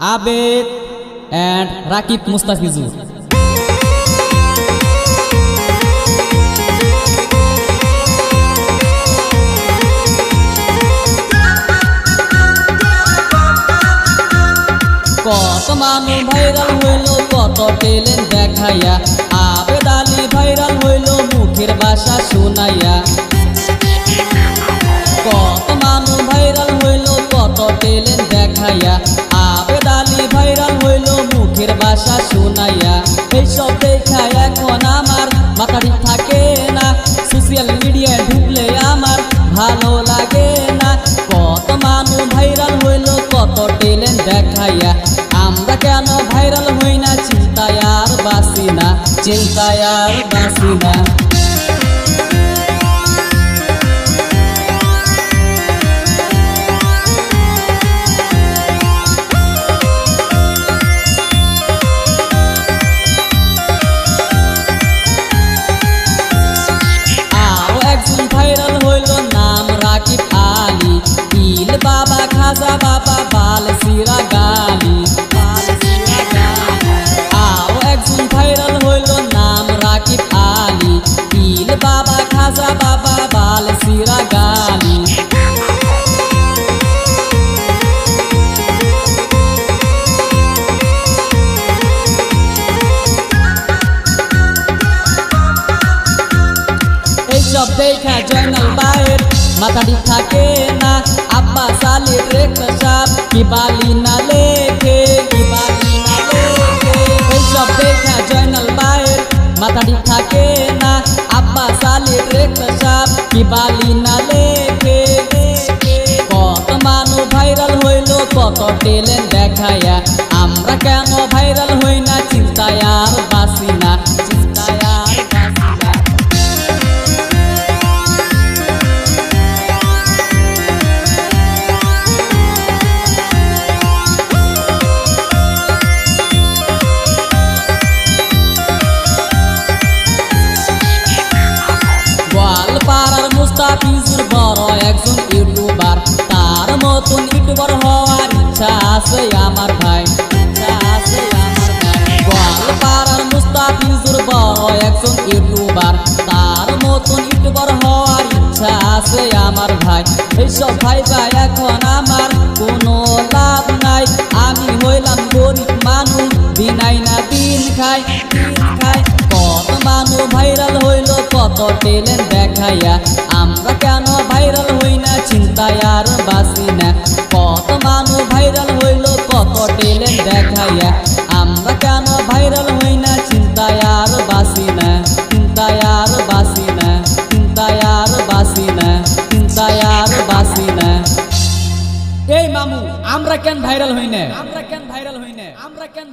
আবেদ and Rakib Mustafizur. কত মানুষ viral হইল, কত টেলেন্ট দেখাইয়া। আবেদ আলী ভাইরাল হইল, মুখের ভাষা শোনাইয়া। কত মানুষ ভাইরাল হইল, কত টেলেন্ট দেখাইয়া। দেখাইয়া আমরা কেন ভাইরাল হই না চিন্তায় আর বাসি না চিন্তায় আর বাসি না। দেখা জয়নাল বায়ের মাথা ঠিক থাকে না। আব্বা সালির রেখা সাপ কি বালি না লেখে, কি বালি না লেখে। এইসব দেখা জয়নাল বায়ের মাথা ঠিক থাকে না। আব্বা সালির রেখা সাপ কি বালি না লেখে কত মানুষ ভাইরাল হইল, কত টেলেন্ট দেখায়া। আমরা কেন ভাইরাল হই না চিন্তায় একজন ইউটিউবার, তার মতন ইউটিউবার হওয়ার ইচ্ছা আছে আমার ভাই। একজন ইউটিউবার, তার মতন ইউটিউবার হওয়ার ইচ্ছা আছে আমার ভাই। এইসব ভাই ভাই এখন আমার কোনো লাভ নাই। আমি হইলাম গরিব মানুষ দিনাই না দিন খাই। মানুষ ভাইরাল হইল? কত টেলেন্ট দেখাইয়া। আমরা কেন ভাইরাল হই না? চিন্তায় আর বাসি না। কত মানুষ ভাইরাল হইল? কত টেলেন্ট দেখাইয়া। আমরা কেন ভাইরাল হই না? চিন্তায় আর বাসি না। চিন্তায় আর বাসি না। চিন্তায় আর বাসি না। চিন্তায় আর বাসি না। এই মামু, আমরা কেন ভাইরাল হই না? আমরা কেন ভাইরাল হই না? আমরা কেন